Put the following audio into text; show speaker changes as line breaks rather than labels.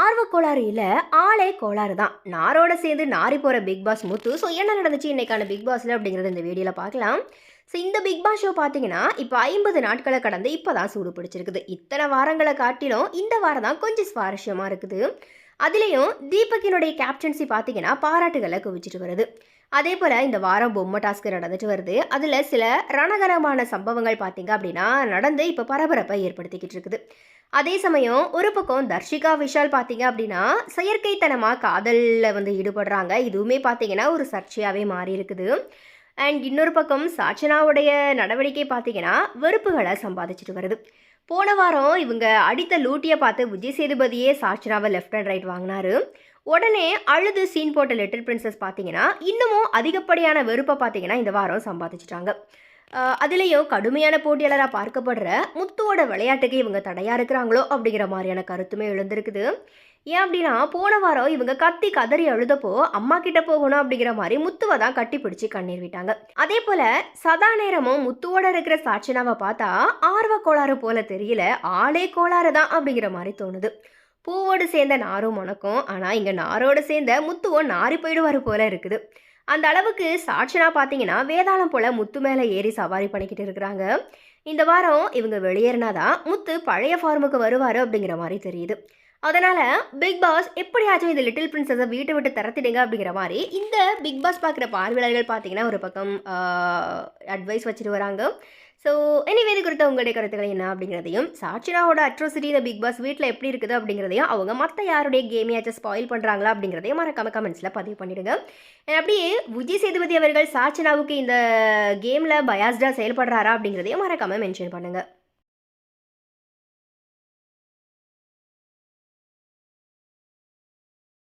ஆர்வக்கோளாறு இல்லை ஆளே கோளாறு தான். நாரோட சேர்ந்து நாரி போகிற பிக் பாஸ் முத்து ஸோ என்ன நடந்துச்சு இன்னைக்கான பிக் பாஸில் அப்படிங்கிறத இந்த வீடியோவில் பார்க்கலாம். ஸோ இந்த பிக் பாஸ் ஷோ பார்த்தீங்கன்னா இப்போ ஐம்பது நாட்களை கடந்து இப்போ தான் சூடு பிடிச்சிருக்குது. இத்தனை வாரங்களை காட்டிலும் இந்த வாரம் தான் கொஞ்சம் சுவாரஸ்யமாக இருக்குது. அதுலேயும் தீபக்கினுடைய கேப்டன்சி பார்த்தீங்கன்னா பாராட்டுகளை குவிச்சிட்டு வருது. அதே போல் இந்த வாரம் பொம்மை டாஸ்க் நடந்துட்டு வருது. அதில் சில ரணகரமான சம்பவங்கள் பார்த்தீங்க அப்படின்னா நடந்து இப்போ பரபரப்பை ஏற்படுத்திக்கிட்டு இருக்குது. அதே சமயம் ஒரு பக்கம் தர்ஷிகா விஷால் பார்த்தீங்க அப்படின்னா செயற்கைத்தனமாக காதலில் வந்து ஈடுபடுறாங்க. இதுவுமே பார்த்தீங்கன்னா ஒரு சர்ச்சையாகவே மாறி இருக்குது அண்ட் இன்னொரு பக்கம் சாச்சனாவுடைய நடவடிக்கை பார்த்தீங்கன்னா வெறுப்புகளை சம்பாதிச்சுட்டு வருது. போன வாரம் இவங்க அடித்த லூட்டியை பார்த்து விஜய் சேதுபதியே சாச்சனாவை லெஃப்ட் அண்ட் ரைட் வாங்கினாரு. உடனே அழுது சீன் போட்ட லிட்டில் பிரின்சஸ் பார்த்தீங்கன்னா இன்னமும் அதிகப்படியான வெறுப்பை பார்த்தீங்கன்னா இந்த வாரம் சம்பாதிச்சிட்டாங்க. அதுலேயோ கடுமையான போட்டியாளராக பார்க்கப்படுற முத்துவோட விளையாட்டுக்கு இவங்க தடையாக இருக்கிறாங்களோ அப்படிங்கிற மாதிரியான கருத்துமே எழுந்திருக்குது. ஏன் அப்படின்னா போன வாரம் இவங்க கத்தி கதறி அழுதப்போ அம்மா கிட்ட போகணும் அப்படிங்கிற மாதிரி முத்துவை தான் கட்டி பிடிச்சி கண்ணீர் விட்டாங்க. அதே போல சதா நேரமும் முத்துவோட இருக்கிற சாட்சினாவை பார்த்தா ஆர்வ கோளாறு போல தெரியல ஆளே கோளாறு தான் அப்படிங்கிற மாதிரி தோணுது. பூவோடு சேர்ந்த நாரும் உனக்கும் ஆனால் இங்கே நாரோடு சேர்ந்த முத்துவும் நாரி போயிடுவார் போல இருக்குது. அந்த அளவுக்கு சாட்சனா பார்த்தீங்கன்னா வேதாளம் போல முத்து மேலே ஏறி சவாரி பண்ணிக்கிட்டு இருக்கிறாங்க. இந்த வாரம் இவங்க வெளியேறினாதான் முத்து பழைய ஃபார்முக்கு வருவார் அப்படிங்கிற மாதிரி தெரியுது. அதனால பிக் பாஸ் எப்படியாச்சும் இந்த லிட்டில் பிரின்சஸை வீட்டை விட்டு தரத்திடுங்க அப்படிங்கிற மாதிரி இந்த பிக் பாஸ் பார்க்குற பார்வையாளர்கள் பார்த்தீங்கன்னா ஒரு பக்கம் அட்வைஸ் வச்சுட்டு வராங்க ஸோ எனிவே இது குறித்த உங்களுடைய கருத்துக்கள் என்ன அப்படிங்கிறதையும் சாட்சினாவோட அட்ரோசிட்டி இந்த பிக் பாஸ் வீட்டில் எப்படி இருக்குது அப்படிங்கிறதையும் அவங்க மற்ற யாருடைய கேமையாச்சும் ஸ்பாயில் பண்ணுறாங்களா அப்படிங்கிறதையும் மறக்காம கமெண்ட்ஸில் பதிவு பண்ணிடுங்க. அப்படியே விஜய் சேதுபதி அவர்கள் சாட்சினாவுக்கு இந்த கேமில் பயாஸ்டாக செயல்படுறாரா அப்படிங்கிறதையும் மறக்காம மென்ஷன் பண்ணுங்கள்